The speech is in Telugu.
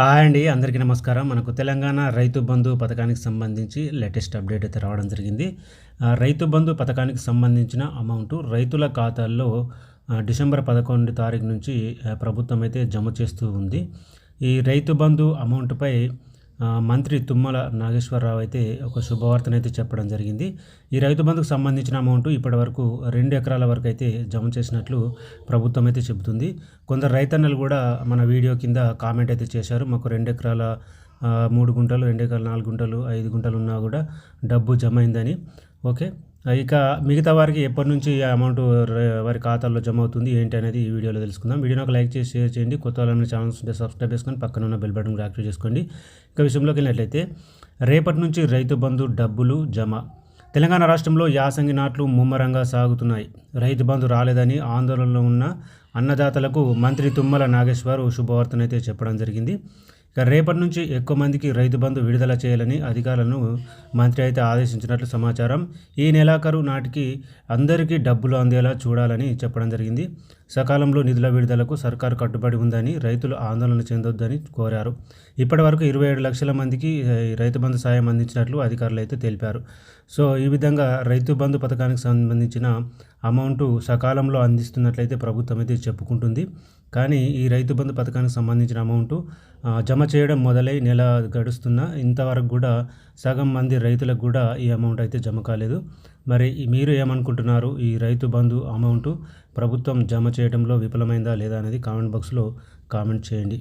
హాయ్ అండి అందరికీ నమస్కారం. మనకు తెలంగాణ రైతు బంధు పథకానికి సంబంధించి లేటెస్ట్ అప్డేట్ అయితే రావడం జరిగింది. రైతు బంధు పథకానికి సంబంధించిన అమౌంట్ రైతుల ఖాతాల్లో డిసెంబర్ పదకొండు తారీఖు నుంచి ప్రభుత్వం అయితే జమ చేస్తూ ఉంది. ఈ రైతు బంధు అమౌంట్పై మంత్రి తుమ్మల నాగేశ్వరరావు అయితే ఒక శుభవార్తనైతే చెప్పడం జరిగింది. ఈ రైతు బంధుకు సంబంధించిన అమౌంట్ ఇప్పటి వరకు రెండు ఎకరాల వరకు అయితే జమ చేసినట్లు ప్రభుత్వం అయితే చెబుతుంది. కొందరు రైతన్నలు కూడా మన వీడియో కింద కామెంట్ అయితే చేశారు. మాకు రెండు ఎకరాల మూడు గుంటలు రెండు ఎకరాలు నాలుగు గుంటలు ఐదు గుంటలు ఉన్నా కూడా డబ్బు జమ అయిందని. ఓకే. ఇక మిగతా వారికి ఎప్పటి నుంచి అమౌంట్ వారి ఖాతాల్లో జమ అవుతుంది ఏంటి అనేది ఈ వీడియోలో తెలుసుకుందాం. వీడియోని ఒక లైక్ చేసి షేర్ చేయండి. కొత్త వాళ్ళని ఛానల్స్ ఉంటే సబ్స్క్రైబ్ చేసుకొని పక్కన ఉన్న బెల్ బటన్ యాక్టివ్ చేసుకోండి. ఇక విషయంలోకి వెళ్ళినట్లయితే రేపటి నుంచి రైతు బంధు డబ్బులు జమ. తెలంగాణ రాష్ట్రంలో యాసంగి నాట్లు ముమ్మరంగా సాగుతున్నాయి. రైతు బంధు రాలేదని ఆందోళనలో ఉన్న అన్నదాతలకు మంత్రి తుమ్మల నాగేశ్వర్ శుభవార్తనైతే చెప్పడం జరిగింది. ఇక రేపటి నుంచి ఎక్కువ మందికి రైతు బంధు విడుదల చేయాలని అధికారులను మంత్రి అయితే ఆదేశించినట్లు సమాచారం. ఈ నెలాఖరు నాటికి అందరికీ డబ్బులు అందేలా చూడాలని చెప్పడం జరిగింది. సకాలంలో నిధుల విడుదలకు సర్కారు కట్టుబడి ఉందని రైతులు ఆందోళన చెందొద్దని కోరారు. ఇప్పటి వరకు ఇరవై ఏడు లక్షల మందికి రైతు బంధు సాయం అందించినట్లు అధికారులు అయితే తెలిపారు. సో ఈ విధంగా రైతు బంధు పథకానికి సంబంధించిన అమౌంట్ సకాలంలో అందిస్తున్నట్లయితే ప్రభుత్వం అయితే చెప్పుకుంటుంది. కానీ ఈ రైతు బంధు పథకానికి సంబంధించిన అమౌంట్ జమ చేయడం మొదలై నెల గడుస్తున్న ఇంతవరకు కూడా సగం మంది రైతులకు కూడా ఈ అమౌంట్ అయితే జమ కాలేదు. మరి మీరు ఏమనుకుంటున్నారు? ఈ రైతు బంధు అమౌంట్ ప్రభుత్వం జమ చేయడంలో విఫలమైందా లేదా అనేది కామెంట్ బాక్స్లో కామెంట్ చేయండి.